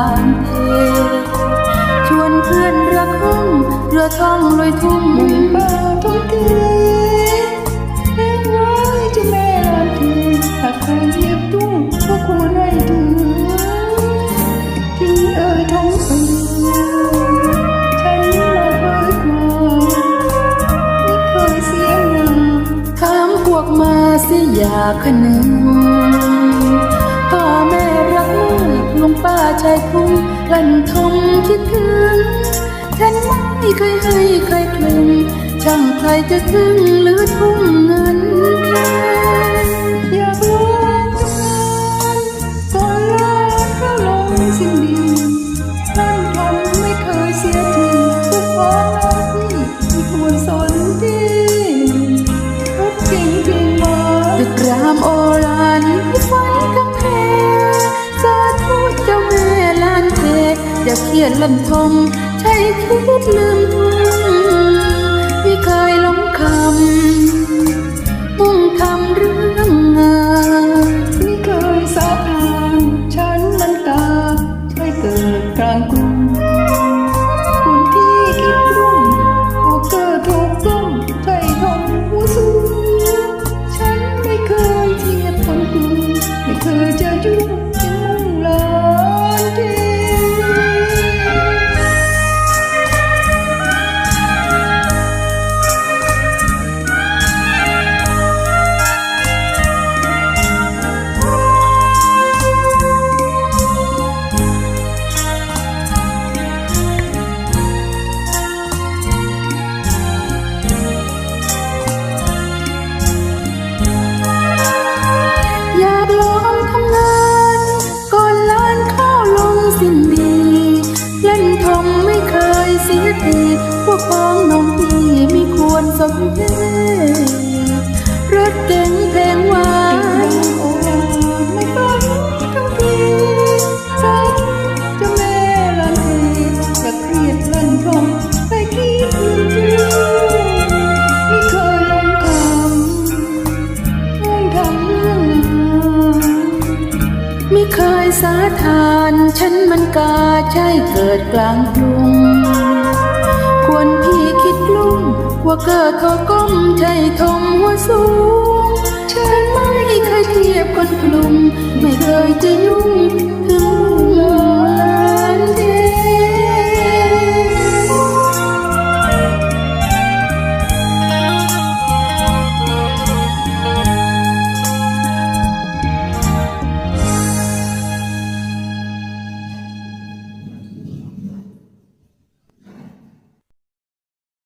านเทชวนเพื่อนเรือคงเรือท่องลอยทุ่งป่าทุ่งเทเอ็งไว้เจะแม่ลานเทหากใครเหยียบตุ้งก็ควรให้ถึงทิ้งเอ่ยท้องเอ่ยฉันละเบิดมาไม่เคยเสียเงามถามพวกมาเสิอยากขนึงพ่อแม่ ป้าชายทุ่งกันทมคิดถึงฉันไม่เคยให้ใครคลึงช่างใครจะถึงหรือทุ่ม เสียลำทมใช้คิดลืมทุ่ง เคยสาทานฉันมันกาใช่เกิดกลางกรุง ควรพี่คิดลุ้มว่าเกิดทอก้มใจทมหัวสูง ฉันไม่เคยเทียบคนกลุ่มไม่เคยจะยุ่ง